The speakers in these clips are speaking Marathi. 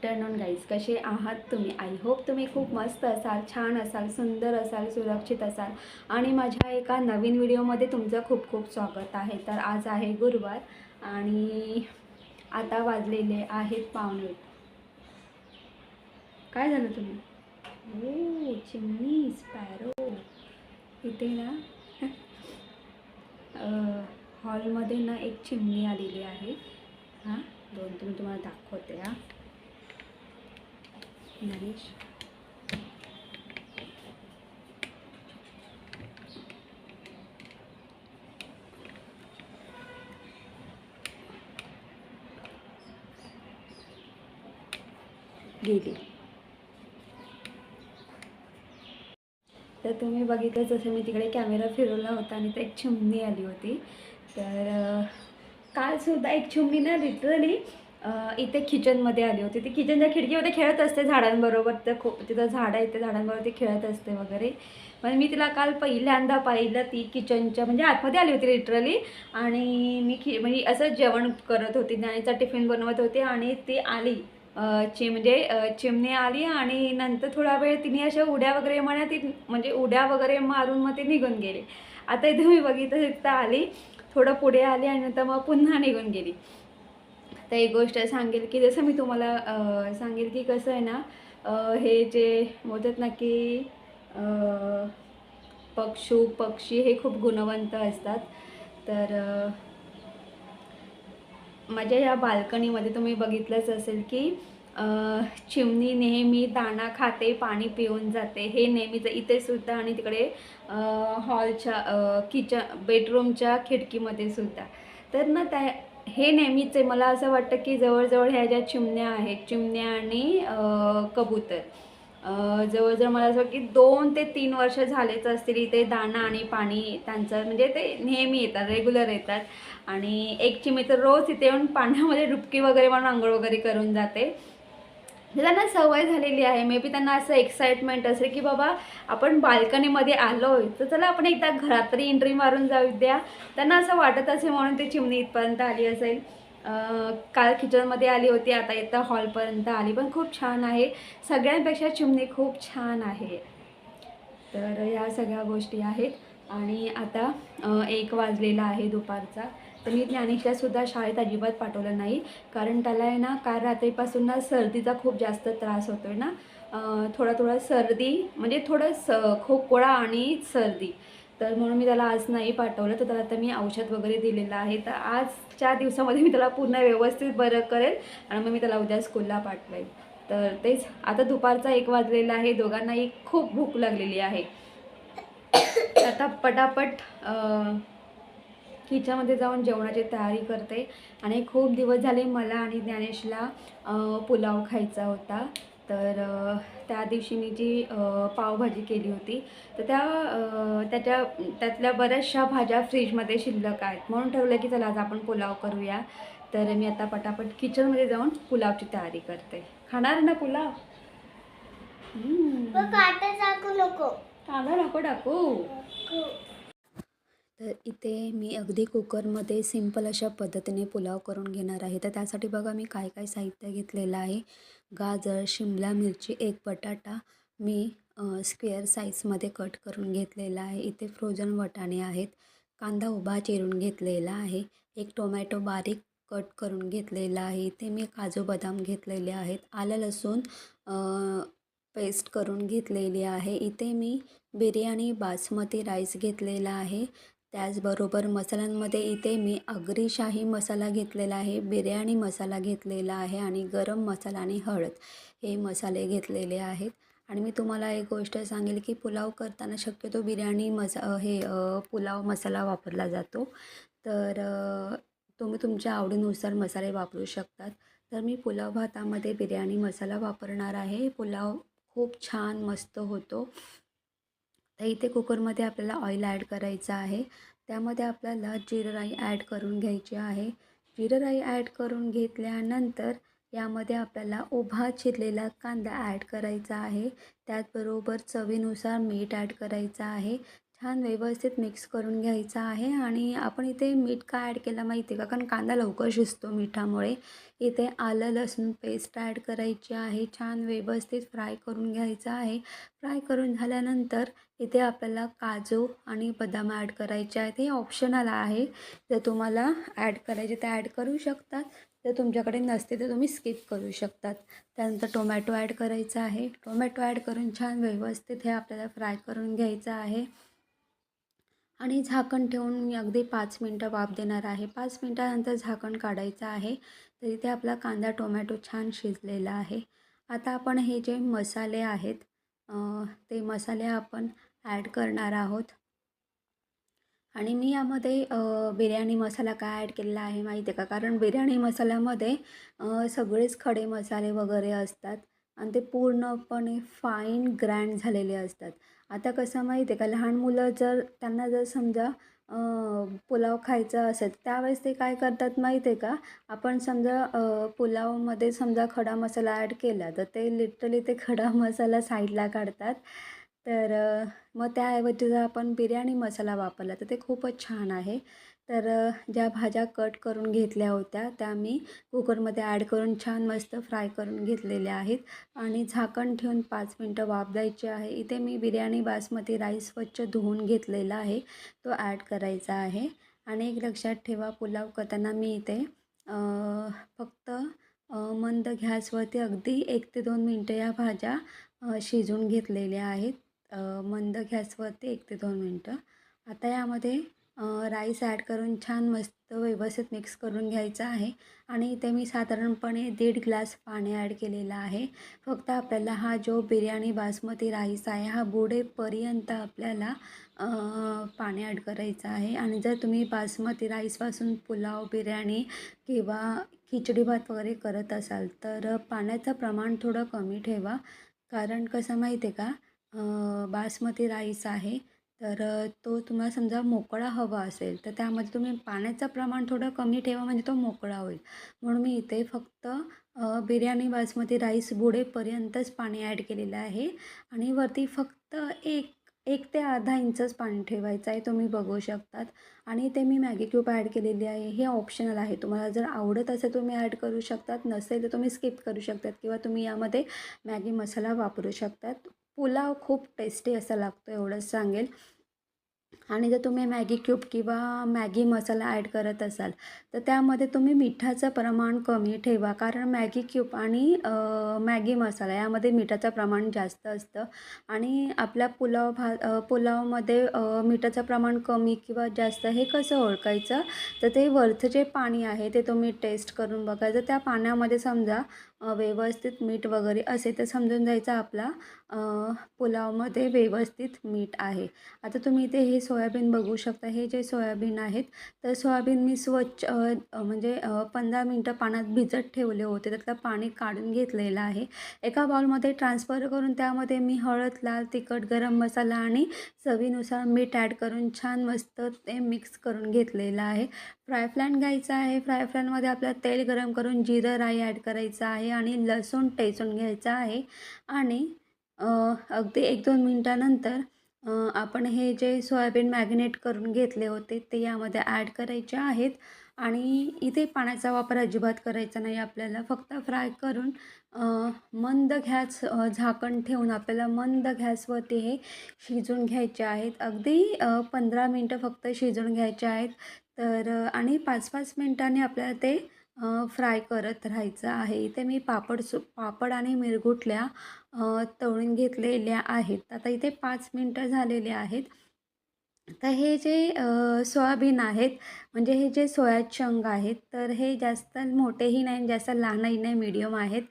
आफ्टरनून गाईज कसे आहात तुम्ही? आय होप तुम्ही खूप मस्त असाल छान असाल सुंदर असाल सुरक्षित असाल. आणि माझ्या एका नवीन व्हिडिओमध्ये तुमचं खूप खूप स्वागत आहे. तर आज आहे गुरुवार आणि आता वाजलेले आहेत पाहुणे काय झालं तुम्ही? ओ चिमणी स्पॅरो इथे ना हॉलमध्ये ना एक चिमणी आलेली आहे. हां दोन तुम्ही तुम्हाला दाखवते हां. नरेश गेली तर तुम्ही बघितलं जसं मी तिकडे कॅमेरा फिरवला होता आणि तर एक चिमणी आली होती. तर काल कालसुद्धा एक चिमणी ना लिटरली इथे किचनमध्ये आली होती. ती किचनच्या खिडकीमध्ये खेळत असते झाडांबरोबर तर खूप तिथं झाडं आहे त्या झाडांबरोबर ती खेळत असते वगैरे. पण मी तिला काल पहिल्यांदा पाहिलं ती किचनच्या म्हणजे आतमध्ये आली होती लिटरली आणि मी खि म्हणजे असं जेवण करत होती ज्ञानीचा टिफिन बनवत होते आणि ती आली. चिम म्हणजे चिमणी आली आणि नंतर थोडा वेळ तिने अशा उड्या वगैरे म्हणा ती म्हणजे उड्या वगैरे मारून मग ते निघून गेले. आता इथे मी बघितलं तिथं आली थोडं पुढे आली आणि नंतर मग पुन्हा निघून गेली. तर एक गोष्ट सांगेल की जसं मी तुम्हाला सांगेल की कसं आहे ना हे जे बोलतात ना की पक्षू पक्षी हे खूप गुणवंत असतात. तर माझ्या या बाल्कनीमध्ये तुम्ही बघितलंच असेल की चिमणी नेहमी दाणा खाते पाणी पिऊन जाते. हे नेहमीच इथे सुद्धा आणि तिकडे हॉलच्या किचन बेडरूमच्या खिडकीमध्ये सुद्धा. तर ना त्या हे नेहमीच आहे. मला असं वाटतं की जवळजवळ ह्या ज्या चिमण्या आहेत चिमण्या आणि कबूतर जवळजवळ मला असं वाटतं की दोन ते तीन वर्ष झालेच असतील इथे दाणा आणि पाणी त्यांचं म्हणजे ते नेहमी येतात रेग्युलर येतात. आणि एक चिमणी तर रोज इथे येऊन पाण्यामध्ये डुबकी वगैरे मारून आंघोळ वगैरे करून जाते. त्यांना सवय झालेली आहे. मे बी त्यांना असं एक्साइटमेंट असेल की बाबा आपण बाल्कनीमध्ये आलो आहे तर चला आपण एकदा घरात तरी एंट्री मारून जाऊ द्या. त्यांना असं वाटत असेल म्हणून ते चिमणी इथपर्यंत आली असेल. काल किचनमध्ये आली होती आता इथं हॉलपर्यंत आली. पण खूप छान आहे. सगळ्यांपेक्षा चिमणी खूप छान आहे. तर ह्या सगळ्या गोष्टी आहेत. आणि आता एक वाजलेला आहे दुपारचा. तर मी ज्ञानेशलासुद्धा शाळेत अजिबात पाठवलं नाही. कारण त्याला आहे ना काल रात्रीपासून ना सर्दीचा खूप जास्त त्रास होतो आहे ना थोडा थोडा सर्दी म्हणजे थोडं स खोकोळा आणि सर्दी. तर म्हणून मी त्याला आज नाही पाठवलं. तर त्याला आता मी औषध वगैरे दिलेलं आहे. तर आजच्या दिवसामध्ये मी त्याला पूर्ण व्यवस्थित बरं करेल आणि मग मी त्याला उद्या स्कूलला पाठवेल. तर तेच आता दुपारचा एक वाजलेला आहे. दोघांनाही खूप भूक लागलेली आहे. आता पटापट किचनमध्ये जाऊन जेवणाची तयारी करते. आणि खूप दिवस झाले मला आणि ज्ञानेशला पुलाव खायचा होता. तर त्या दिवशी मी जी पावभाजी केली होती तर त्या त्याच्या त्यातल्या बऱ्याचशा भाज्या फ्रीजमध्ये शिल्लक आहेत. म्हणून ठरवलं की चला आज आपण पुलाव करूया. तर मी आता पटापट किचनमध्ये जाऊन पुलावची तयारी करते. खाणार ना पुलाव? टाकू कांदा नको टाकू. तर इथे मी अगदी कुकरमध्ये सिंपल अशा पद्धतीने पुलाव करून घेणार आहे. तर त्यासाठी बघा मी काय काय साहित्य घेतलेलं आहे. गाजर शिमला मिरची एक बटाटा मी स्क्वेअर साईजमध्ये कट करून घेतलेला आहे. इथे फ्रोझन वटाणे आहेत. कांदा उभा चिरून घेतलेला आहे. एक टोमॅटो बारीक कट करून घेतलेला आहे. इथे मी काजू बदाम घेतलेले आहेत. आलं लसूण पेस्ट करून घेतलेली आहे. इथे मी बिर्याणी बासमती राईस घेतलेला आहे. त्याचबरोबर मसाल्यांमध्ये इथे मी अग्रीशाही मसाला घेतलेला आहे बिर्याणी मसाला घेतलेला आहे आणि गरम मसाला आणि हळद हे मसाले घेतलेले आहेत. आणि मी तुम्हाला एक गोष्ट सांगेल की पुलाव करताना शक्यतो बिर्याणी मसा हे पुलाव मसाला वापरला जातो. तर तुम्ही तुमच्या आवडीनुसार मसाले वापरू शकतात. तर मी पुलाव भातामध्ये बिर्याणी मसाला वापरणार आहे. पुलाव खूप छान मस्त होतो. तर इथे कुकरमध्ये आपल्याला ऑइल ॲड करायचं आहे. त्यामध्ये आपल्याला जिरं राई ॲड करून घ्यायची आहे. जिरं राई ॲड करून घेतल्यानंतर यामध्ये आपल्याला उभा चिरलेला कांदा ॲड करायचा आहे. त्याचबरोबर चवीनुसार मीठ ॲड करायचं आहे. छान व्यवस्थित मिक्स करून घ्यायचा आहे आणि आपण इथे मीठ का ॲड केलं माहिती आहे का? कारण कांदा लवकर शिजतो मिठामुळे. इथे आलं लसूण पेस्ट ॲड करायची आहे. छान व्यवस्थित फ्राय करून घ्यायचं आहे. फ्राय करून झाल्यानंतर इथे आपल्याला काजू आणि बदाम ॲड करायचे आहेत. हे ऑप्शनल आहे. जर तुम्हाला ॲड करायचे ते ॲड करू शकतात. जर तुमच्याकडे नसते तर तुम्ही स्किप करू शकतात. त्यानंतर टोमॅटो ॲड करायचा आहे. टोमॅटो ॲड करून छान व्यवस्थित हे आपल्याला फ्राय करून घ्यायचं आहे. आणि झाकण ठेवून मी अगदी पाच मिनटं वाफ देणार आहे. पाच मिनटानंतर झाकण काढायचं आहे तर इथे आपला कांदा टोमॅटो छान शिजलेला आहे. आता आपण हे जे मसाले आहेत ते मसाले आपण ॲड करणार आहोत. आणि मी यामध्ये बिर्याणी मसाला काय ॲड केलेला आहे माहिती आहे का? कारण बिर्याणी मसाल्यामध्ये सगळेच खडे मसाले वगैरे असतात. आणि ते पूर्णपणे फाईन ग्रँड झालेले असतात. आता कसं माहिती आहे का लहान मुलं जर त्यांना जर समजा पुलाव खायचा असेल त्यावेळेस ते काय करतात माहीत आहे का आपण समजा पुलावमध्ये समजा खडा मसाला ॲड केला तर ते लिटरली ते खडा मसाला साईडला काढतात. तर मग त्याऐवजी जर आपण बिर्याणी मसाला वापरला तर ते खूपच छान आहे. तर ज्या भाज्या कट करून घेतल्या होत्या त्या मी कुकरमध्ये ॲड करून छान मस्त फ्राय करून घेतलेल्या आहेत आणि झाकण ठेवून पाच मिनटं वाफ द्यायची आहे. इथे मी बिर्याणी बासमती राईस स्वच्छ धुवून घेतलेला आहे. तो ॲड करायचा आहे आणि एक लक्षात ठेवा पुलाव करताना मी इथे फक्त मंद गॅसवरती अगदी एक ते दोन मिनटं या भाज्या शिजून घेतलेल्या आहेत. मंद गॅसवरती एक ते दोन मिनटं. आता यामध्ये राईस ॲड करून छान मस्त व्यवस्थित मिक्स करून घ्यायचा आहे. आणि इथे मी साधारणपणे दीड ग्लास पाणी ॲड केलेलं आहे. फक्त आपल्याला हा जो बिर्याणी बासमती राईस आहे हा बुडेपर्यंत आपल्याला पाणी ॲड करायचं आहे. आणि जर तुम्ही बासमती राईसपासून पुलाव बिर्याणी किंवा खिचडी भात वगैरे करत असाल तर पाण्याचं प्रमाण थोडं कमी ठेवा. कारण कसं माहिती आहे का बासमती राईस आहे तर तो तुम्हाला समजा मोकळा हवा असेल तर त्यामध्ये तुम्ही पाण्याचं प्रमाण थोडं कमी ठेवा म्हणजे तो मोकळा होईल. म्हणून मी इथे फक्त बिर्याणी बासमती राईस बुडेपर्यंतच पाणी ॲड केलेलं आहे. आणि वरती फक्त एक एक ते अर्धा इंचच पाणी ठेवायचं आहे तुम्ही बघू शकतात. आणि ते मी मॅगी क्यूब ॲड केलेली आहे हे ऑप्शनल आहे. तुम्हाला जर आवडत असेल तुम्ही ॲड करू शकतात. नसेल तर तुम्ही स्किप करू शकतात किंवा तुम्ही यामध्ये मॅगी मसाला वापरू शकतात. पुलाव खूप टेस्टी असा लागतो एवढंच सांगेल. आणि जर तुम्ही मॅगी क्यूब किंवा मॅगी मसाला ॲड करत असाल तर त्यामध्ये तुम्ही मिठाचं प्रमाण कमी ठेवा. कारण मॅगी क्यूब आणि मॅगी मसाला यामध्ये मिठाचं प्रमाण जास्त असतं. आणि आपल्या पुलाव भा पुलावमध्ये मिठाचं प्रमाण कमी किंवा जास्त हे कसं ओळखायचं? तर ते वरचं जे पाणी आहे ते तुम्ही टेस्ट करून बघायचं त्या पाण्यामध्ये समजा व्यवस्थित मीठ वगैरे असे तर समजून जायचं आपला पुलावमध्ये व्यवस्थित मीठ आहे. आता तुम्ही इथे हे सोयाबीन बघू शकता. हे जे सोयाबीन आहेत तर सोयाबीन मी स्वच्छ म्हणजे पंधरा मिनटं पाण्यात भिजत ठेवले होते. त्यातलं पाणी काढून घेतलेलं आहे. एका बाउलमध्ये ट्रान्सफर करून त्यामध्ये मी हळद लाल तिखट गरम मसाला आणि चवीनुसार मीठ ॲड करून छान मस्त ते मिक्स करून घेतलेलं आहे. फ्राय फ्लॅन घ्यायचा आहे. फ्राय फ्लॅनमध्ये आपल्याला तेल गरम करून जिरं राई ॲड करायचं आहे. आणि लसूण टेचून घ्यायचं आहे. आणि अगदी एक दोन मिनटानंतर आपण हे जे सोयाबीन मॅग्नेट करून घेतले होते ते यामध्ये ॲड करायचे आहेत. आणि इथे पाण्याचा वापर अजिबात करायचा नाही. आपल्याला फक्त फ्राय करून मंद गॅस झाकण ठेवून आपल्याला मंद गॅसवरती हे शिजून घ्यायचे आहेत. अगदी पंधरा मिनटं फक्त शिजून घ्यायचे आहेत. तर आणि पाच पाच मिनटांनी आपल्याला ते फ्राय करत राहायचं आहे. इथे मी पापड सु पापड आणि मिरगुटल्या तळून घेतलेल्या आहेत. आता इथे पाच मिनटं झालेले आहेत. तर हे जे सोयाबीन आहेत म्हणजे हे जे सोया चंग आहेत तर हे जास्त मोठेही नाही जास्त लहानही नाही मीडियम आहेत.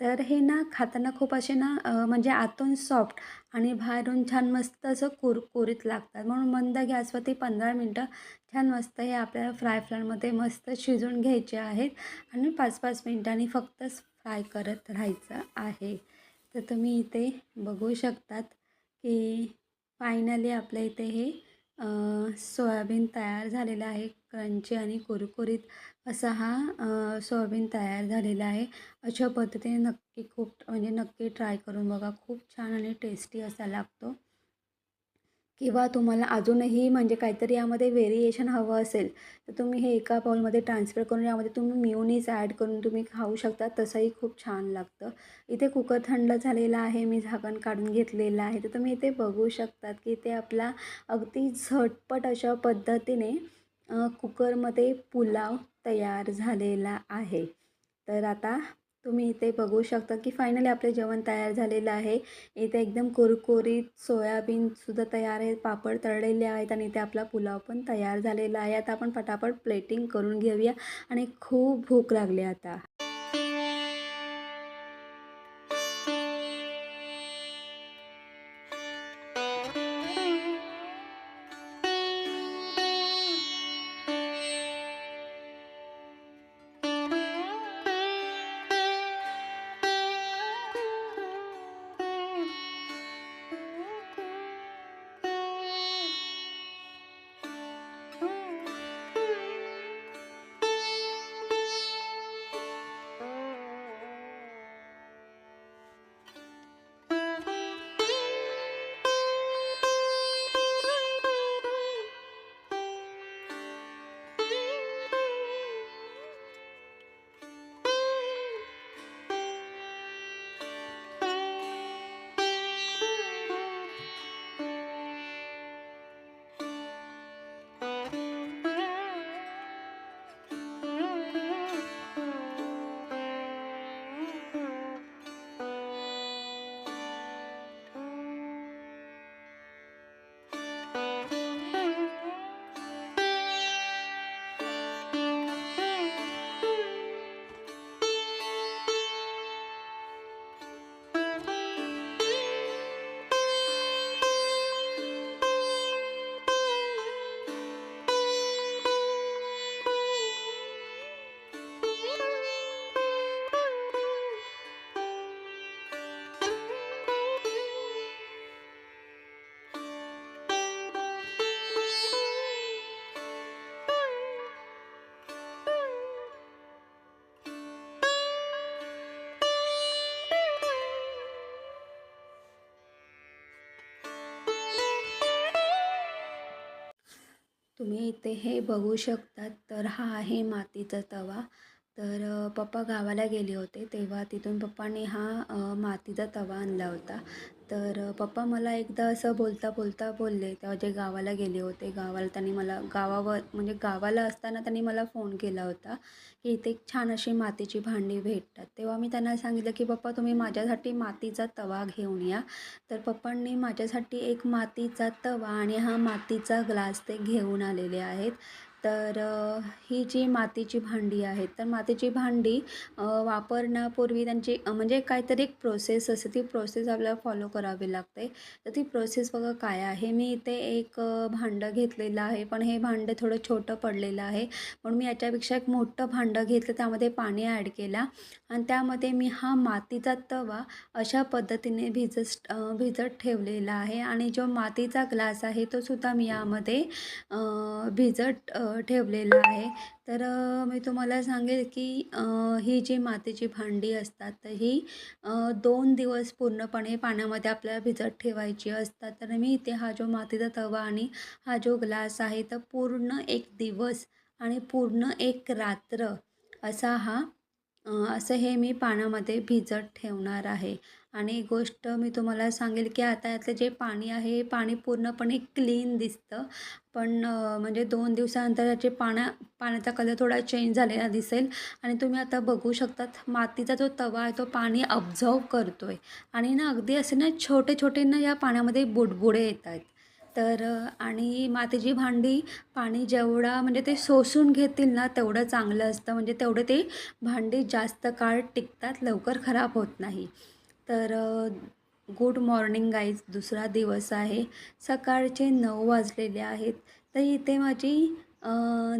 तर हे ना खाताना खूप असे ना म्हणजे आतून सॉफ्ट आणि बाहेरून छान मस्त असं कुरकुरीत लागतात. म्हणून मंद गॅसवरती पंधरा मिनटं छान मस्त हे आपल्याला फ्राय फ्रायमध्ये मस्त शिजवून घ्यायचे आहेत आणि पाच पाच मिनटांनी फक्तच फ्राय करत राहायचं आहे. तर तुम्ही इथे बघू शकतात की फायनली आपल्या इथे हे सोयाबीन तयार झालेला आहे क्रंची आणि कुरकुरीत असा हा सोयाबीन तयार झालेला आहे. अशा पद्धतीने नक्की खूप म्हणजे नक्की ट्राय करून बघा. खूप छान आणि टेस्टी असा लागतो. किंवा तुम्हाला अजूनही म्हणजे काहीतरी यामध्ये व्हेरिएशन हवं असेल तर तुम्ही हे एका बाउलमध्ये ट्रान्सफर करून यामध्ये तुम्ही म्युनीज ॲड करून तुम्ही खाऊ शकता. तसंही खूप छान लागतं. इथे कुकर थंड झालेला आहे मी झाकण काढून घेतलेलं आहे. तर तुम्ही इथे बघू शकतात की ते आपला अगदी झटपट अशा पद्धतीने कुकरमध्ये पुलाव तयार झालेला आहे. तर आता तुम्ही इथे बघू शकता की फायनली आपले जेवण तयार झालेलं आहे. इथे एकदम कुरकुरीत सोयाबीनसुद्धा तयार आहे पापड तळलेले आहेत आणि इथे आपला पुलाव पण तयार झालेला आहे. आता आपण पटापट प्लेटिंग करून घेऊया आणि खूप भूक लागली आता. तुम्ही इथे हे बघू शकतात. तर हा आहे मातीचा तवा. तर पप्पा गावाला गेले होते तेव्हा तिथून पप्पाने हा मातीचा तवा आणला होता. तर पप्पा मला एकदा असं बोलता बोलता बोलले तेव्हा जे गावाला गेले होते गावाला त्यांनी मला गावावर म्हणजे गावाला असताना त्यांनी मला फोन केला होता की इथे एक छान अशी मातीची भांडी भेटतात. तेव्हा मी त्यांना सांगितलं की पप्पा तुम्ही माझ्यासाठी मातीचा तवा घेऊन या. तर पप्पांनी माझ्यासाठी एक मातीचा तवा आणि हा मातीचा ग्लास ते घेऊन आलेले आहेत. तर ही जी मातीची भांडी आहेत तर मातीची भांडी वापरण्यापूर्वी त्यांची म्हणजे काहीतरी एक प्रोसेस असते. ती प्रोसेस आपल्याला फॉलो करावी लागते. तर ती प्रोसेस बघा काय आहे? मी इथे एक भांडं घेतलेलं आहे पण हे भांडं थोडं छोटं पडलेलं आहे. म्हणून मी याच्यापेक्षा एक मोठं भांडं घेतलं त्यामध्ये पाणी ॲड केला. आणि त्यामध्ये मी हा मातीचा तवा अशा पद्धतीने भिजत भिजत ठेवलेला आहे. आणि जो मातीचा ग्लास आहे तो सुद्धा मी यामध्ये भिजत ठेवलेला आहे. तर मी तुम्हाला सांगेल की ही जी मातीची भांडी असतात तर ही दोन दिवस पूर्णपणे पाण्यामध्ये आपल्याला भिजत ठेवायची असतात. तर मी इथे हा जो मातीचा तवा आणि हा जो ग्लास आहे तर पूर्ण एक दिवस आणि पूर्ण एक रात्र असा हा असं हे मी पाण्यामध्ये भिजत ठेवणार आहे. आणि एक गोष्ट मी तुम्हाला सांगेल की आता यातलं जे पाणी आहे हे पाणी पूर्णपणे क्लीन दिसतं. पण म्हणजे दोन दिवसानंतर याचे पाण्या पाण्याचा कलर थोडा चेंज झालेला दिसेल. आणि तुम्ही आता बघू शकतात मातीचा जो तवा आहे तो पाणी ऑब्झर्व करतो आहे आणि ना अगदी असे ना छोटे छोटे ना या पाण्यामध्ये बुडबुडे येत आहेत. तर आणि मातीची भांडी पाणी जेवढा म्हणजे ते शोषून घेतील ना तेवढं चांगलं असतं. म्हणजे तेवढे ते भांडी जास्त काळ टिकतात लवकर खराब होत नाही. तर गुड मॉर्निंग गाईज दुसरा दिवस आहे. सकाळचे नऊ वाजलेले आहेत. तर इथे माझी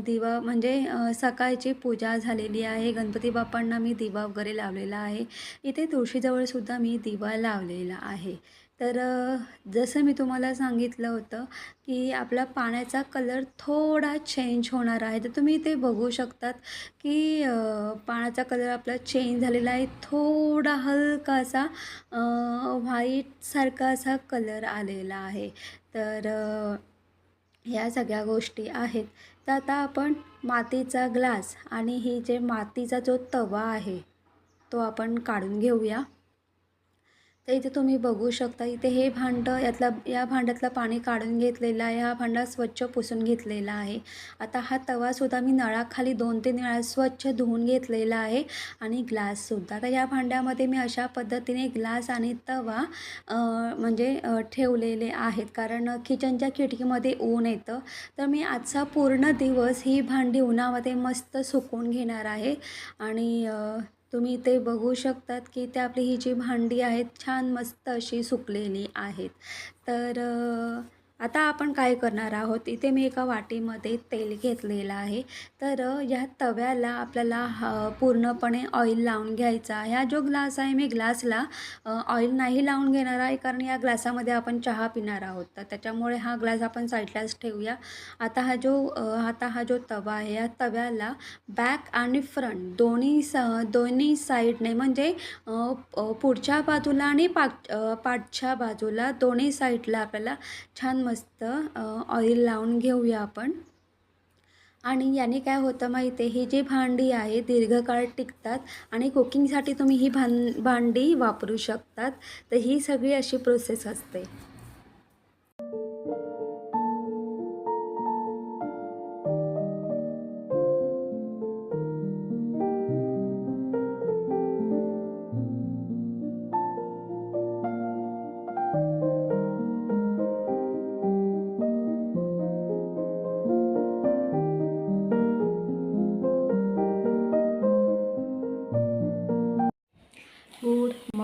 दिवा म्हणजे सकाळची पूजा झालेली आहे. गणपती बाप्पांना मी दिवा वगैरे लावलेला आहे. इथे तुळशीजवळसुद्धा मी दिवा लावलेला आहे. तर जसं मी तुम्हाला सांगितलं होतं की आपला पाण्याचा कलर थोडा चेंज होणार आहे. तर तुम्ही ते बघू शकतात की पाण्याचा कलर आपला चेंज झालेला आहे. थोडा हलकासा असा व्हाईटसारखा असा कलर आलेला आहे. तर ह्या सगळ्या गोष्टी आहेत. तर आता आपण मातीचा ग्लास आणि ही जे मातीचा जो तवा आहे तो आपण काढून घेऊया. तर इथे तुम्ही बघू शकता इथे हे भांडं यातला या भांड्यातलं पाणी काढून घेतलेलं आहे हा भांडा स्वच्छ पुसून घेतलेला आहे. आता हा तवासुद्धा मी नळाखाली दोन तीन वेळा स्वच्छ धुवून घेतलेला आहे आणि ग्लाससुद्धा तर या भांड्यामध्ये मी अशा पद्धतीने ग्लास आणि तवा म्हणजे ठेवलेले आहेत. कारण किचनच्या खिडकीमध्ये ऊन येतं. तर मी आजचा पूर्ण दिवस ही भांडी उन्हामध्ये मस्त सुकून घेणार आहे. आणि तुम्ही ते बघू शकतात की ते आपली ही जी भांडी आहेत छान मस्त अशी सुकलेली आहेत. तर आता आपण काय करणार आहोत? इथे मी एका वाटीमध्ये तेल घेतलेलं आहे. तर या तव्याला आपल्याला ह पूर्णपणे ऑइल लावून घ्यायचा ह्या जो ग्लास आहे मी ग्लासला ऑइल नाही लावून घेणार आहे कारण या ग्लासामध्ये आपण चहा पिणार आहोत. तर त्याच्यामुळे हा ग्लास आपण साईडलाच ठेवूया. आता हा जो आता हा जो तवा आहे या तव्याला बॅक आणि फ्रंट दोन्ही स दोन्ही साईडने म्हणजे पुढच्या बाजूला आणि पाठ पाठच्या बाजूला दोन्ही साईडला आपल्याला छान मस्त ऑइल लावून घेऊया आपण. आणि याने काय होतं माहिती आहे ही जी भांडी आहे दीर्घकाळ टिकतात आणि कुकिंगसाठी तुम्ही ही भां भांडी वापरू शकतात. तर ही सगळी अशी प्रोसेस असते.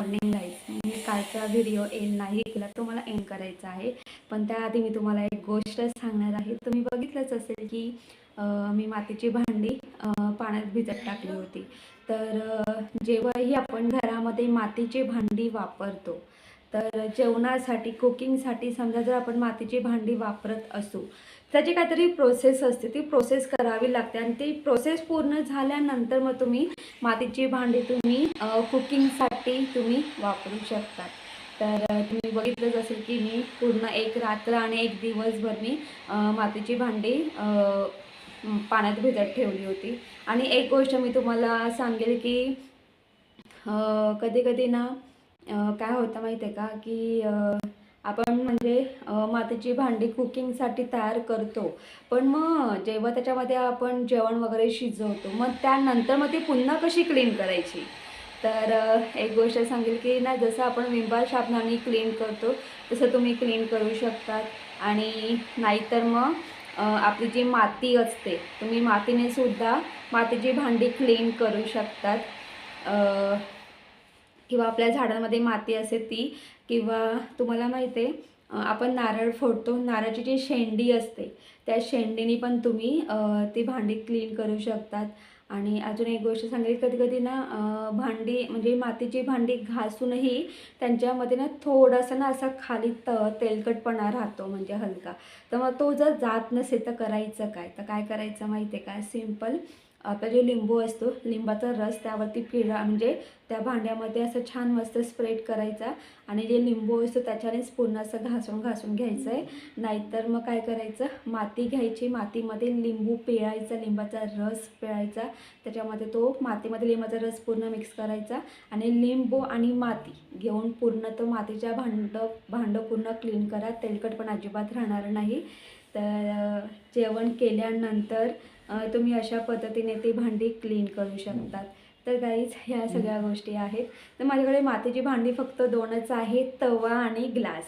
मॉर्निंग लाईफ मी कालचा व्हिडिओ एंड नाही केला तो मला एंड करायचा आहे. पण त्याआधी मी तुम्हाला एक गोष्ट सांगणार आहे. तुम्ही बघितलंच असेल की मी मातीची भांडी पाण्यात भिजत टाकली होती. तर जेव्हाही आपण घरामध्ये मातीची भांडी वापरतो तर जेवणासाठी कुकिंगसाठी समजा जर आपण मातीची भांडी वापरत असू त्याची काहीतरी प्रोसेस असते ती प्रोसेस करावी लागते. आणि ती प्रोसेस पूर्ण झाल्यानंतर मग तुम्ही मातीची भांडी तुम्ही कुकिंगसाठी तुम्ही वापरू शकता. तर तुम्ही बघितलंच असेल की मी पूर्ण एक रात्र आणि एक दिवसभर मी मातीची भांडी पाण्यात भिजत ठेवली होती. आणि एक गोष्ट मी तुम्हाला सांगेल की कधी कधी ना काय होतं माहिती आहे का की आपण म्हणजे मातीची भांडी कुकिंगसाठी तयार करतो. पण मग जेव्हा त्याच्यामध्ये आपण जेवण वगैरे शिजवतो मग त्यानंतर मग ती पुन्हा कशी क्लीन करायची? तर एक गोष्ट सांगेल की ना जसं आपण विंबार साबणाने क्लीन करतो तसं तुम्ही क्लीन करू शकतात. आणि नाहीतर मग आपली जी माती असते तुम्ही मातीने सुद्धा मातीची भांडी क्लीन करू शकतात. किंवा आपल्या झाडांमध्ये माती असते ती किंवा तुम्हाला माहिती आहे आपण नारळ फोडतो नारळाची जी शेंडी असते त्या शेंडीने पण तुम्ही ती भांडी क्लीन करू शकतात. आणि अजून एक गोष्ट सांगेल कधी कधी ना भांडी म्हणजे मातीची भांडी घासूनही त्यांच्यामध्ये ना थोडासा ना असा खाली त तेलकटपणा राहतो म्हणजे हलका. तर मग तो जर जात नसेल तर करायचं काय? तर काय करायचं माहिती आहे काय सिंपल आपला जो लिंबू असतो लिंबाचा रस त्यावरती पिळा म्हणजे त्या भांड्यामध्ये असं छान मस्त स्प्रेड करायचा आणि जे लिंबू असतो त्याच्यानेच पूर्ण असं घासून घासून घ्यायचं आहे नाहीतर मग काय करायचं? माती घ्यायची. मातीमध्ये लिंबू पिळायचा लिंबाचा रस पिळायचा. त्याच्यामध्ये तो मातीमध्ये लिंबाचा रस पूर्ण मिक्स करायचा आणि लिंबू आणि माती घेऊन पूर्ण तो मातीच्या भांडं भांडं पूर्ण क्लीन करा. तेलकट पण अजिबात राहणार नाही. तर जेवण केल्यानंतर तुम्ही अशा पद्धतीने ती भांडी क्लीन करू शकतात. तर काहीच ह्या सगळ्या गोष्टी आहेत. तर माझ्याकडे मातीची भांडी फक्त दोनच आहेत तवा आणि ग्लास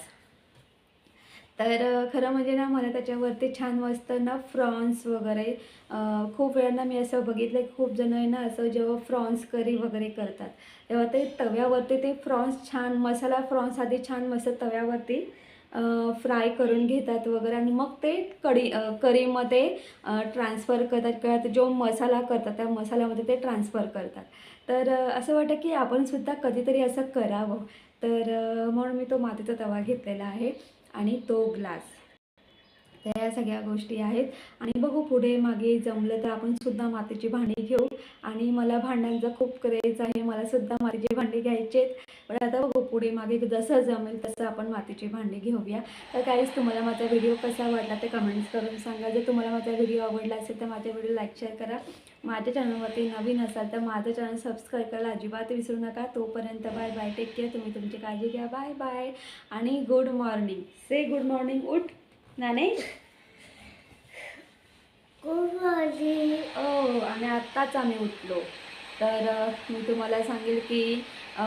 तर खरं म्हणजे ना मला त्याच्यावरती छान मस्त ना फ्रॉन्स वगैरे खूप वेळांना मी असं बघितलं की खूप जण आहे ना असं जेव्हा फ्रॉन्स करी वगैरे करतात तेव्हा ते तव्यावरती ते फ्रॉन्स छान मसाला फ्रॉन्स आधी छान मस्त तव्यावरती फ्राय करून घेतात वगैरे आणि मग ते कढी करीमध्ये कढीमध्ये ट्रान्सफर करतात किंवा जो मसाला करतात त्या मसाल्यामध्ये ते ट्रान्सफर करतात. तर असं वाटतं की आपणसुद्धा कधीतरी असं करावं. तर म्हणून मी तो मातीचा तवा घेतलेला आहे आणि तो ग्लास तर या सगळ्या गोष्टी आहेत. आणि बघू पुढे मागे जमलं तर आपण सुद्धा मातीची भांडी घेऊ. आणि मला भांड्यांचा खूप क्रेज आहे. मला सुद्धा मातीची भांडी घ्यायची आहेत. पण आता बघू पुढे मागे जसं जमेल तसं आपण मातीची भांडी घेऊया. तर काहीच तुम्हाला माझा व्हिडिओ कसा वाटला ते कमेंट्स करून सांगा. जर तुम्हाला माझा व्हिडिओ आवडला असेल तर माझ्या व्हिडिओ लाईक शेअर करा. माझ्या चॅनलवरती नवीन असाल तर माझं चॅनल सबस्क्राईब करायला अजिबात विसरू नका. तोपर्यंत बाय बाय टेक केअर तुम्ही तुमची काळजी घ्या. बाय बाय आणि गुड मॉर्निंग से गुड मॉर्निंग उठ नाने? ओ आणि आत्ताच आम्ही उठलो. तर मी तुम्हाला सांगेल की अ,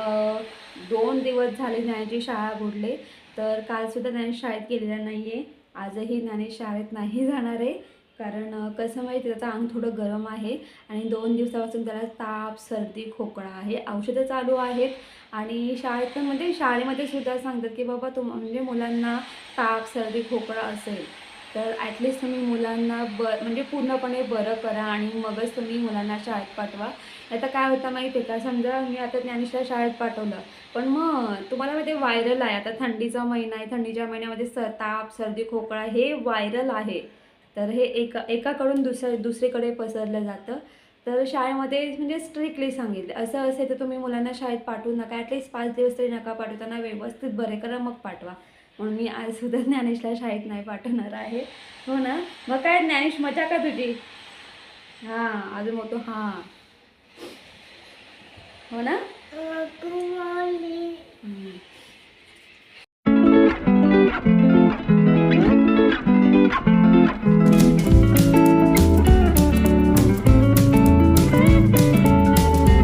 दोन दिवस झाले ज्ञानेची शाळा बुडले. तर कालसुद्धा ज्ञाने शाळेत गेलेला नाही आहे आजही ज्ञाने शाळेत नाही जाणार. आहे कारण कसं माहिती त्याचं अंग थोडं गरम आहे आणि दोन दिवसापासून त्याला ताप सर्दी खोकळा आहे औषधं चालू आहेत. आणि शाळेत पण म्हणजे शाळेमध्ये सुद्धा सांगतात की बाबा तुम म्हणजे मुलांना ताप सर्दी खोकळा असेल तर ॲटलिस्ट तुम्ही मुलांना ब म्हणजे पूर्णपणे बरं करा आणि मगच तुम्ही मुलांना शाळेत पाठवा. आता काय होतं माहिती आहे का? समजा मी आता ज्ञानेशला शाळेत पाठवलं पण मग तुम्हाला माहिती व्हायरल आहे. आता थंडीचा महिना आहे थंडीच्या महिन्यामध्ये स ताप सर्दी खोकळा हे व्हायरल आहे. तर हे एका एकाकडून दुसऱ्या दुसरीकडे पसरलं जातं. तर शाळेमध्ये म्हणजे स्ट्रिक्टली सांगितलं. असं असेल तर तुम्ही मुलांना शाळेत पाठवू नका. ॲटलिस्ट पाच दिवस तरी नका पाठवताना व्यवस्थित बरे करा मग पाठवा. म्हणून मी आज सुद्धा ज्ञानेशला शाळेत नाही पाठवणार आहे. हो ना? मग काय ज्ञानेश मजा का तुझी? हां अजून मोठं हां. हो ना.